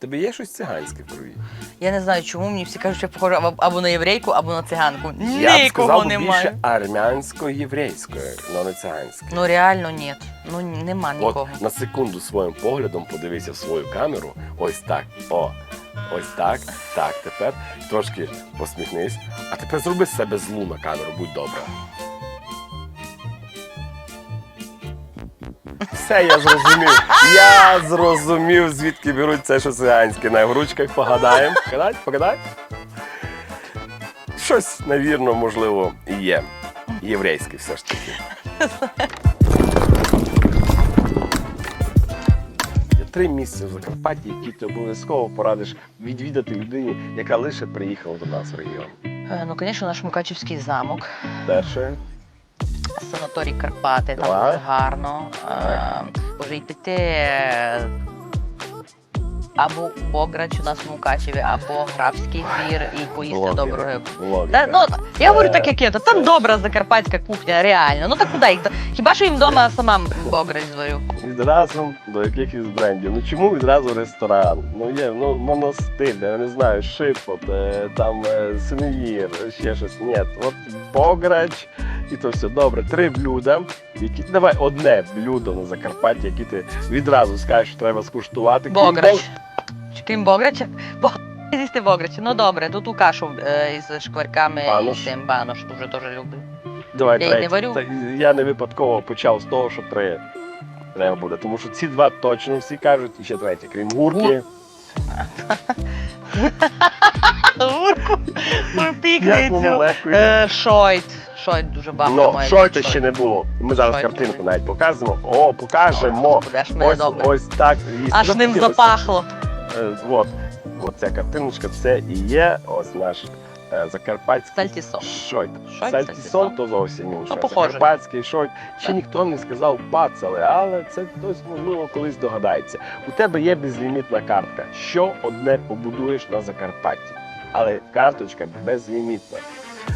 Тебе є щось циганське в крові? Я не знаю, чому мені всі кажуть, що я похожа або- на єврейку, або на циганку. Я б Нікого сказав би немає. більше армянсько-єврейської, але не циганської. Ну реально ні. Ну нема нікого. От на секунду своїм поглядом подивися в свою камеру. Ось так. О. Ось так. Так, тепер трошки посміхнись. А тепер зроби з себе злу на камеру, будь добра. Все, я зрозумів. Я зрозумів, звідки беруть це, що циганське. На гручках погадаємо. Погадай, погадай. Щось, навірно, можливо, є. Єврейське все ж таки. Є три місця в Закарпатті, які ти обов'язково порадиш відвідати людині, яка лише приїхала до нас в регіон. Е, Ну, звісно, наш Мукачівський замок, Перше, санаторій Карпати, там Так. дуже гарно. Е, Може й піти е, або Бограч у нас в Мукачеві, або Графський двір і поїсти Логіка. добру рибу. Та, ну, я говорю Е, так, як є, то там добра закарпатська кухня, реально. Ну так куди їх? Хіба що їм вдома сама Бограч зварю? Відразу до якихось брендів. Ну чому відразу ресторан? Ну є, ну моностиль, я не знаю, шипот, е, там е, сувенір, ще щось. Ні, от Бограч, і то все добре. Три блюда. Які давай одне блюдо на Закарпатті, яке ти відразу скажеш, що треба скуштувати. Бограч. Крім Бограча? Бо з'їсти Бограч. Ну добре, тут у кашу е, із шкварками Банош. і цим банош дуже дуже люблю. Давай Я не варю. Та Я не випадково почав з того, що три треба буде. Тому що ці два точно всі кажуть, і ще третє, крім гурки. Гурку, пікницю. Е, Шойт. Шойт дуже багато Ну, має. ще не було. Ми зараз Шойт. картинку навіть показуємо. О, покажемо. Будеш мене Ось, добре. ось так. їсти. Аж ним Захотілося. запахло. Е, От. Оця картиночка, це і є ось наш е, закарпатський Сальтісон. шойт. Шойт, Сальтісон сальтісон. то зовсім інше. Ну, похоже. Закарпатський шойт. Ще ніхто не сказав пацали, але це хтось, можливо, колись догадається. У тебе є безлімітна картка. Що одне побудуєш на Закарпатті? Але карточка безлімітна.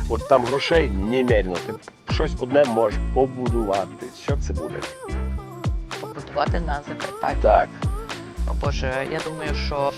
От там грошей немерено. Ти щось одне можеш побудувати. Що це буде? Побудувати на Закарпатті. Так. О Боже, я думаю, що